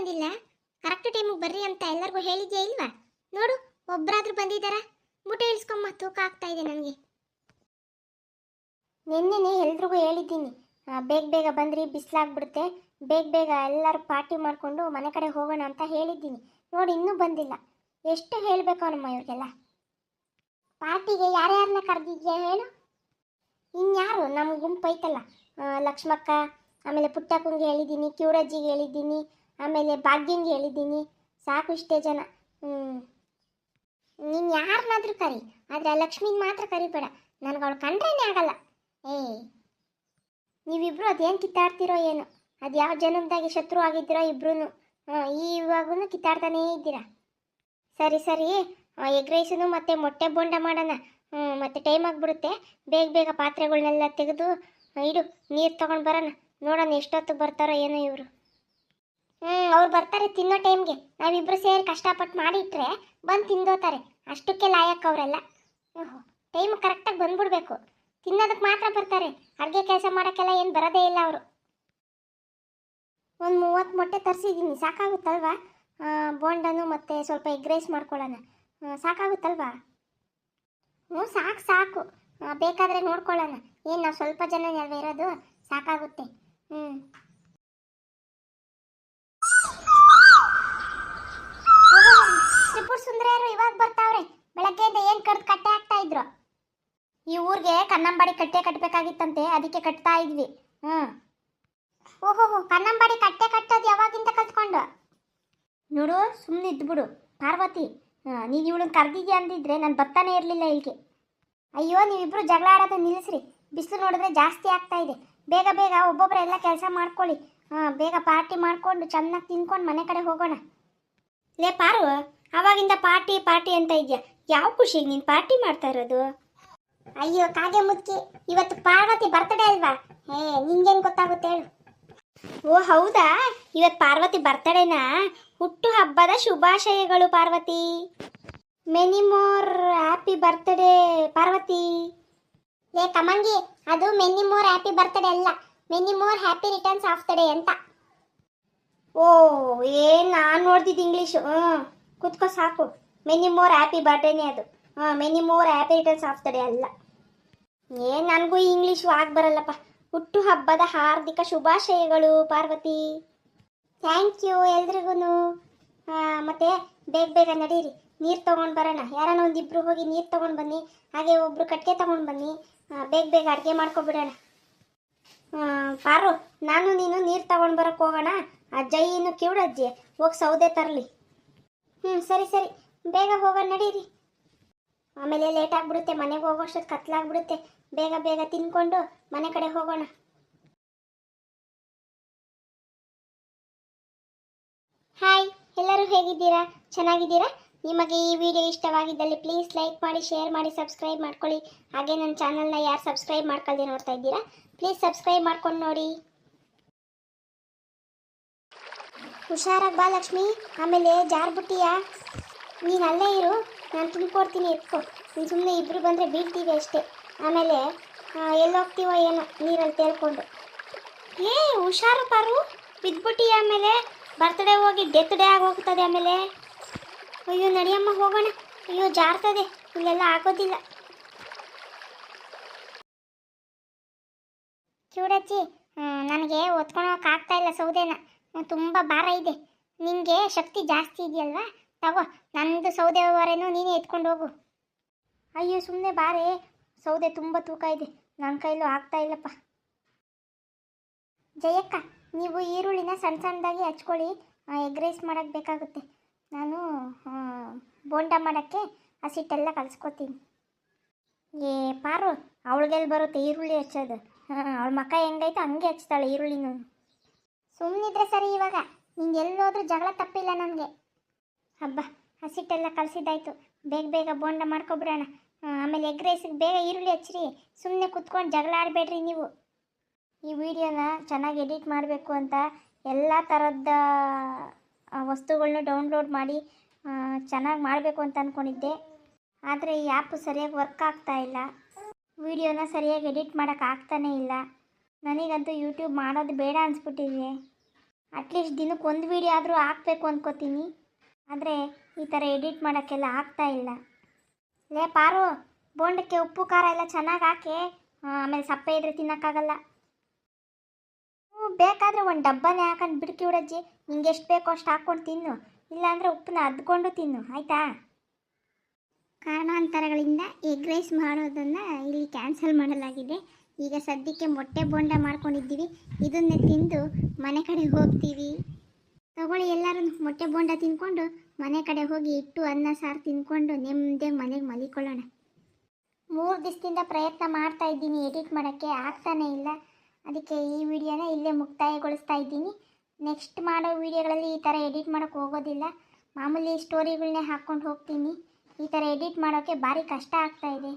ಬಂದಿಲ್ಲ? ಕರೆಕ್ಟ್ ಟೈಮಿಗೆ ಬರ್ರಿ ಅಂತ ಎಲ್ಲರಿಗೂ ಹೇಳಿದ್ಯಾ ಇಲ್ವಾ? ನೋಡು ಒಬ್ಬರಾದ್ರೂ ಬಂದಿದ್ದಾರ ಮುಟೆ ಇಳಿಸ್ಕೊಂಬ ತೂಕ ಆಗ್ತಾ ಇದೆ ನನಗೆ. ನಿನ್ನೆನೆ ಎಲ್ರಿಗೂ ಹೇಳಿದ್ದೀನಿ. ಬೇಗ ಬೇಗ ಬಂದ್ರಿ, ಬಿಸಿಲಾಗ್ಬಿಡುತ್ತೆ. ಬೇಗ ಬೇಗ ಎಲ್ಲರೂ ಪಾರ್ಟಿ ಮಾಡಿಕೊಂಡು ಮನೆ ಕಡೆ ಹೋಗೋಣ ಅಂತ ಹೇಳಿದ್ದೀನಿ. ನೋಡಿ, ಇನ್ನೂ ಬಂದಿಲ್ಲ. ಎಷ್ಟು ಹೇಳಬೇಕು ನಮ್ಮ ಇವ್ರಿಗೆಲ್ಲ? ಪಾರ್ಟಿಗೆ ಯಾರ್ಯಾರನ್ನ ಕರೆದಿದ್ಯಾ ಹೇಳು? ಇನ್ಯಾರು? ನಮ್ಮ ಗುಂಪು ಐತಲ್ಲ. ಲಕ್ಷ್ಮಕ್ಕ, ಆಮೇಲೆ ಪುಟ್ಟಕ್ಕಂಗೆ ಹೇಳಿದ್ದೀನಿ ಕ್ಯೂರಜ್ಜಿಗೆ ಹೇಳಿದ್ದೀನಿ ಆಮೇಲೆ ಭಾಗ್ಯಂಗೆ ಹೇಳಿದ್ದೀನಿ. ಸಾಕು ಇಷ್ಟೇ ಜನ. ಹ್ಞೂ ನೀನು ಯಾರನ್ನಾದರೂ ಕರಿ, ಆದರೆ ಲಕ್ಷ್ಮಿನ ಮಾತ್ರ ಕರಿಬೇಡ. ನನಗೆ ಅವಳು ಕಂಡ್ರೇನೆ ಆಗಲ್ಲ. ಏ ನೀವಿಬ್ರು ಅದೇನು ಕಿತ್ತಾಡ್ತಿರೋ ಏನು? ಅದು ಯಾವ ಜನ್ಮದಾಗೆ ಶತ್ರು ಆಗಿದ್ದೀರೋ ಇಬ್ರು ಇವಾಗೂ ಕಿತ್ತಾಡ್ತಾನೇ ಇದ್ದೀರಾ? ಸರಿ ಸರಿ. ಎಗ್ ರೈಸನ್ನು ಮತ್ತು ಮೊಟ್ಟೆ ಬೋಂಡ ಮಾಡೋಣ. ಹ್ಞೂ ಮತ್ತು ಟೈಮ್ ಆಗಿಬಿಡುತ್ತೆ. ಬೇಗ ಬೇಗ ಪಾತ್ರೆಗಳನ್ನೆಲ್ಲ ತೆಗೆದು ಇಡು, ನೀರು ತೊಗೊಂಡು ಬರೋಣ. ನೋಡೋಣ ಎಷ್ಟೊತ್ತಿಗೆ ಬರ್ತಾರೋ ಏನೋ ಇವರು. ಹ್ಞೂ ಅವ್ರು ಬರ್ತಾರೆ ತಿನ್ನೋ ಟೈಮ್ಗೆ. ನಾವಿಬ್ರು ಸೇರಿ ಕಷ್ಟಪಟ್ಟು ಮಾಡಿಟ್ರೆ ಬಂದು ತಿಂದೋತಾರೆ. ಅಷ್ಟಕ್ಕೆ ಲಾಯಕ್ ಅವರೆಲ್ಲ. ಓಹೋ ಟೈಮ್ ಕರೆಕ್ಟಾಗಿ ಬಂದ್ಬಿಡ್ಬೇಕು. ತಿನ್ನೋದಕ್ಕೆ ಮಾತ್ರ ಬರ್ತಾರೆ. ಅಡುಗೆ ಕೆಲಸ ಮಾಡೋಕ್ಕೆಲ್ಲ ಏನು ಬರೋದೇ ಇಲ್ಲ ಅವರು. ಒಂದು ಮೂವತ್ತು ಮೊಟ್ಟೆ ತರಿಸಿದ್ದೀನಿ. ಸಾಕಾಗುತ್ತಲ್ವಾ? ಬೋಂಡನು ಮತ್ತು ಸ್ವಲ್ಪ ಎಗ್ ರೈಸ್ ಮಾಡ್ಕೊಳ್ಳೋಣ. ಸಾಕಾಗುತ್ತಲ್ವಾ? ಹ್ಞೂ ಸಾಕು ಸಾಕು. ಬೇಕಾದರೆ ನೋಡ್ಕೊಳ್ಳೋಣ. ಏನು, ನಾವು ಸ್ವಲ್ಪ ಜನ ಇರೋದು ಸಾಕಾಗುತ್ತೆ. ಹ್ಞೂ ತ್ರಿಪುರ ಸುಂದರಿಯರು ಇವಾಗ ಬರ್ತಾವ್ರೆ ಬೆಳಗ್ಗೆಯಿಂದ ಏನು ಕಡ್ದು ಕಟ್ಟೆ ಹಾಕ್ತಾ ಇದ್ರು ಈ ಊರಿಗೆ ಕನ್ನಂಬಾಡಿ ಕಟ್ಟೆ ಕಟ್ಟಬೇಕಾಗಿತ್ತಂತೆ ಅದಕ್ಕೆ ಕಟ್ತಾ ಇದ್ವಿ. ಹ್ಞೂ ಓಹೋ ಕನ್ನಂಬಾಡಿ ಕಟ್ಟೆ ಕಟ್ಟೋದು ಯಾವಾಗಿಂದ ಕಲ್ತ್ಕೊಂಡು? ನೋಡು ಸುಮ್ಮನೆ ಇದ್ಬಿಡು. ಪಾರ್ವತಿ ನೀನು ಇವಳನ್ನ ಕರೆದಿದ್ಯಾ ಅಂದಿದ್ರೆ ನಾನು ಬರ್ತಾನೆ ಇರಲಿಲ್ಲ ಇಲ್ಲಿಗೆ ಅಯ್ಯೋ, ನೀವಿಬ್ರು ಜಗಳ ಆಡೋದು ನಿಲ್ಲಿಸ್ರಿ ಬಿಸಿಲು ನೋಡಿದ್ರೆ ಜಾಸ್ತಿ ಆಗ್ತಾ ಇದೆ. ಬೇಗ ಬೇಗ ಒಬ್ಬೊಬ್ಬರು ಎಲ್ಲ ಕೆಲಸ ಮಾಡ್ಕೊಳ್ಳಿ. ಹಾಂ, ಬೇಗ ಪಾರ್ಟಿ ಮಾಡ್ಕೊಂಡು ಚೆನ್ನಾಗಿ ತಿನ್ಕೊಂಡು ಮನೆ ಕಡೆ ಹೋಗೋಣ. ಲೇ ಪಾರು ಅವಾಗಿಂದ ಪಾರ್ಟಿ ಪಾರ್ಟಿ ಅಂತ ಇದೆಯಾ? ಯಾವ ಖುಷಿಗೆ ನೀನು ಪಾರ್ಟಿ ಮಾಡ್ತಾ ಇರೋದು? ಅಯ್ಯೋ, ಕಾಗೆ ಮುಚ್ಚಿ. ಇವತ್ತು ಪಾರ್ವತಿ ಬರ್ತಡೇ ಅಲ್ವಾ? ಏ ನಿಂಗೇನು ಗೊತ್ತಾಗುತ್ತೆ ಹೇಳು. ಓ, ಹೌದಾ? ಇವತ್ತು ಪಾರ್ವತಿ ಬರ್ತಡೇನಾ ಹುಟ್ಟು ಹಬ್ಬದ ಶುಭಾಶಯಗಳು Parvati. Many more happy birthday Parvati. ಲೇ, ಕಮಂಗಿ, ಅದು ಮೆನಿ ಮೋರ್ ಹ್ಯಾಪಿ ಬರ್ತ್ಡೇ ಅಲ್ಲ. Many more happy returns of the day ಅಂತ. ಓ, ಏನ್ ನಾನು ನೋಡ್ತಿದ್ದು ಇಂಗ್ಲೀಷು ಹ್ಞೂ ಕುತ್ಕೋ ಸಾಕು. ಮೆನಿ ಮೋರ್ ಹ್ಯಾಪಿ ಬರ್ಡೇನೇ ಅದು. Many more happy returns of ಅಲ್ಲ. ಏನ್ ನನಗೂ ಇಂಗ್ಲೀಷು ಆಗಿ ಬರಲ್ಲಪ್ಪ. ಹುಟ್ಟು ಹಬ್ಬದ ಹಾರ್ದಿಕ ಶುಭಾಶಯಗಳು, ಪಾರ್ವತಿ. ಥ್ಯಾಂಕ್ ಯು ಎಲ್ರಿಗೂ ಮತ್ತೆ ಬೇಗ ಬೇಗ ನಡೀರಿ. ನೀರು ತಗೊಂಡು ಬರೋಣ. ಯಾರನ್ನ ಒಂದಿಬ್ರು ಹೋಗಿ ನೀರು ತಗೊಂಡು ಬನ್ನಿ, ಹಾಗೆ ಒಬ್ರು ಕಟ್ಟಿಗೆ ತಗೊಂಡು ಬನ್ನಿ ಬೇಗ ಬೇಗ ಅಡುಗೆ ಮಾಡ್ಕೊಬಿಡೋಣ. ಪಾರು, ನಾನು ನೀನು ನೀರು ತಗೊಂಡು ಬರಕ್ಕೆ ಹೋಗೋಣ. ಆ ಜೈನು ಕಿವುಡಜ್ಜಿ, ಹೋಗಿ ಸೌದೆ ತರಲಿ. ಹ್ಞೂ ಸರಿ ಸರಿ. ಬೇಗ ಹೋಗೋಣ, ನಡೀರಿ. ಆಮೇಲೆ ಲೇಟ್ ಆಗಿಬಿಡುತ್ತೆ, ಮನೆಗೆ ಹೋಗೋಷ್ಟೊತ್ತು ಕತ್ಲಾಗ್ಬಿಡುತ್ತೆ ಬೇಗ ಬೇಗ ತಿನ್ಕೊಂಡು ಮನೆ ಕಡೆ ಹೋಗೋಣ. ಹಾಯ್ ಎಲ್ಲರೂ ಹೇಗಿದ್ದೀರಾ? ಚೆನ್ನಾಗಿದ್ದೀರಾ? ನಿಮಗೆ ಈ ವಿಡಿಯೋ ಇಷ್ಟವಾಗಿದ್ದಲ್ಲಿ ಪ್ಲೀಸ್ ಲೈಕ್ ಮಾಡಿ ಶೇರ್ ಮಾಡಿ ಸಬ್ಸ್ಕ್ರೈಬ್ ಮಾಡ್ಕೊಳ್ಳಿ. ಹಾಗೆ ನನ್ನ ಚಾನಲ್ನ ಯಾರು ಸಬ್ಸ್ಕ್ರೈಬ್ ಮಾಡ್ಕೊಳ್ದೆ ನೋಡ್ತಾ ಇದ್ದೀರಾ? ಪ್ಲೀಸ್ ಸಬ್ಸ್ಕ್ರೈಬ್ ಮಾಡ್ಕೊಂಡು ನೋಡಿ. ಹುಷಾರಾಗಿ ಬಾ ಲಕ್ಷ್ಮಿ. ಆಮೇಲೆ ಜಾರ್ಬುಟ್ಟಿಯ, ನೀನು ಅಲ್ಲೇ ಇರು. ನಾನು ತುಂಬಿಕೊಡ್ತೀನಿ ಎತ್ಕೊ. ನೀನು ಸುಮ್ಮನೆ ಇಬ್ಬರು ಬಂದರೆ ಬೀಳ್ತೀವಿ ಅಷ್ಟೇ. ಆಮೇಲೆ ಎಲ್ಲಿ ಹೋಗ್ತೀವೋ ಏನೋ ನೀರಲ್ಲಿ ತೇಳ್ಕೊಂಡು ಏ, ಹುಷಾರು ಪಾರು. ಬಿದ್ಬಿಟ್ಟಿ ಆಮೇಲೆ, ಬರ್ತಡೇ ಹೋಗಿ ಡೆತ್ ಡೇ ಆಗಿ ಹೋಗ್ತದೆ ಆಮೇಲೆ. ಅಯ್ಯೋ, ನಡಿಯಮ್ಮ, ಹೋಗೋಣ. ಅಯ್ಯೋ, ಜಾರ್ತದೆ. ಇಲ್ಲೆಲ್ಲ ಆಗೋದಿಲ್ಲ. ಚೂಡಚ್ಚಿ ನನಗೆ ಒತ್ಕೊಳಕ್ಕೆ ಆಗ್ತಾ ಇಲ್ಲ ಸೌದೆನ. ತುಂಬ ಭಾರ ಇದೆ. ನಿನಗೆ ಶಕ್ತಿ ಜಾಸ್ತಿ ಇದೆಯಲ್ವಾ? ತಗೋ, ನಂದು ಸೌದೆ ಹೊರೆನೂ ನೀನೇ ಎತ್ಕೊಂಡು ಹೋಗು. ಅಯ್ಯೋ ಸುಮ್ಮನೆ ಬಾರೆ. ಸೌದೆ ತುಂಬ ತೂಕ ಇದೆ. ನನ್ನ ಕೈಲೂ ಆಗ್ತಾ ಇಲ್ಲಪ್ಪ. ಜಯಕ್ಕ, ನೀವು ಈರುಳ್ಳಿನ ಸಣ್ಣ ಸಣ್ಣದಾಗಿ ಹಚ್ಕೊಳ್ಳಿ. ಎಗ್ ರೈಸ್ ಮಾಡೋಕ್ಕೆ ಬೇಕಾಗುತ್ತೆ. ನಾನು ಬೋಂಡ ಮಾಡೋಕ್ಕೆ ಹಸಿಟ್ಟೆಲ್ಲ ಕಲಿಸ್ಕೊತೀನಿ. ಏ, ಪಾರು ಅವಳಿಗೆಲ್ಲಿ ಬರುತ್ತೆ ಈರುಳ್ಳಿ ಹಚ್ಚೋದು. ಹಾಂ, ಅವಳ ಮಕ್ಕ ಹೆಂಗೈತೋ ಹಂಗೆ ಹಚ್ತಾಳೆ ಈರುಳ್ಳಿನೂ. ಸುಮ್ಮನಿದ್ರೆ ಸರಿ ಇವಾಗ. ನಿಂಗೆ ಎಲ್ಲೋದ್ರೂ ಜಗಳ ತಪ್ಪಿಲ್ಲ ನನಗೆ. ಹಬ್ಬ ಹಸಿಟ್ಟೆಲ್ಲ ಕಲಸಿದ್ದಾಯ್ತು ಬೇಗ ಬೇಗ ಬೋಂಡ ಮಾಡ್ಕೊಬಿಡೋಣ. ಆಮೇಲೆ ಎಗ್ ರೈಸಿಗೆ ಬೇಗ ಈರುಳ್ಳಿ ಹಚ್ಚಿರಿ. ಸುಮ್ಮನೆ ಕುತ್ಕೊಂಡು ಜಗಳ ಆಡಬೇಡ್ರಿ ನೀವು. ಈ ವಿಡಿಯೋನ ಚೆನ್ನಾಗಿ ಎಡಿಟ್ ಮಾಡಬೇಕು ಅಂತ ಎಲ್ಲ ಥರದ ವಸ್ತುಗಳನ್ನ ಡೌನ್ಲೋಡ್ ಮಾಡಿ ಚೆನ್ನಾಗಿ ಮಾಡಬೇಕು ಅಂತ ಅಂದ್ಕೊಂಡಿದ್ದೆ ಆದರೆ ಈ ಆ್ಯಪು ಸರಿಯಾಗಿ ವರ್ಕ್ ಆಗ್ತಾ ಇಲ್ಲ. ವಿಡಿಯೋನ ಸರಿಯಾಗಿ ಎಡಿಟ್ ಮಾಡೋಕೆ ಆಗ್ತಾನೇ ಇಲ್ಲ. ನನಗಂತೂ ಯೂಟ್ಯೂಬ್ ಮಾಡೋದು ಬೇಡ ಅನಿಸ್ಬಿಟ್ಟಿದೆ. ಅಟ್ಲೀಸ್ಟ್ ದಿನಕ್ಕೆ ಒಂದು ವೀಡಿಯೋ ಆದರೂ ಹಾಕ್ಬೇಕು ಅಂದ್ಕೋತೀನಿ ಆದರೆ ಈ ಥರ ಎಡಿಟ್ ಮಾಡೋಕ್ಕೆಲ್ಲ ಆಗ್ತಾ ಇಲ್ಲ. ಲೇ ಪಾರು, ಬೋಂಡಕ್ಕೆ ಉಪ್ಪು, ಖಾರ ಎಲ್ಲ ಚೆನ್ನಾಗಿ ಹಾಕಿ ಆಮೇಲೆ ಸಪ್ಪೆ ಇದ್ರೆ ತಿನ್ನೋಕ್ಕಾಗಲ್ಲ. ಹ್ಞೂ, ಬೇಕಾದರೆ ಒಂದು ಡಬ್ಬನೇ ಹಾಕೊಂಡು ಬಿಡ್ಕಿ ಬಿಡಜ್ಜಿ ನಿಂಗೆ ಎಷ್ಟು ಬೇಕೋ ಅಷ್ಟು ಹಾಕ್ಕೊಂಡು ತಿನ್ನು. ಇಲ್ಲಾಂದರೆ ಉಪ್ಪನ್ನ ಅದ್ಕೊಂಡು ತಿನ್ನು, ಆಯಿತಾ? ಕಾರಣಾಂತರಗಳಿಂದ ಎಗ್ ರೈಸ್ ಮಾಡೋದನ್ನು ಇಲ್ಲಿ ಕ್ಯಾನ್ಸಲ್ ಮಾಡಲಾಗಿದೆ. ಈಗ ಸದ್ಯಕ್ಕೆ ಮೊಟ್ಟೆ ಬೋಂಡ ಮಾಡ್ಕೊಂಡಿದ್ದೀವಿ. ಇದನ್ನೇ ತಿಂದು ಮನೆ ಕಡೆ ಹೋಗ್ತೀವಿ. ತಗೊಳ್ಳಿ ಎಲ್ಲರೂ ಮೊಟ್ಟೆ ಬೋಂಡ ತಿನ್ಕೊಂಡು ಮನೆ ಕಡೆ ಹೋಗಿ ಇಟ್ಟು ಅನ್ನ, ಸಾರು ತಿನ್ಕೊಂಡು ನೆಮ್ಮದಿಯಾಗಿ ಮನೆಗೆ ಮಲಿಕೊಳ್ಳೋಣ. ಮೂರು ದಿವಸದಿಂದ ಪ್ರಯತ್ನ ಮಾಡ್ತಾ ಇದ್ದೀನಿ ಎಡಿಟ್ ಮಾಡೋಕ್ಕೆ ಆಗ್ತಾನೇ ಇಲ್ಲ. ಅದಕ್ಕೆ ಈ ವಿಡಿಯೋನ ಇಲ್ಲೇ ಮುಕ್ತಾಯಗೊಳಿಸ್ತಾ ಇದ್ದೀನಿ. ನೆಕ್ಸ್ಟ್ ಮಾಡೋ ವಿಡಿಯೋಗಳಲ್ಲಿ ಈ ಥರ ಎಡಿಟ್ ಮಾಡೋಕ್ಕೆ ಹೋಗೋದಿಲ್ಲ. ಮಾಮೂಲಿ ಸ್ಟೋರಿಗಳನ್ನೇ ಹಾಕ್ಕೊಂಡು ಹೋಗ್ತೀನಿ. ಈ ಥರ ಎಡಿಟ್ ಮಾಡೋಕ್ಕೆ ಭಾರಿ ಕಷ್ಟ ಆಗ್ತಾ ಇದೆ.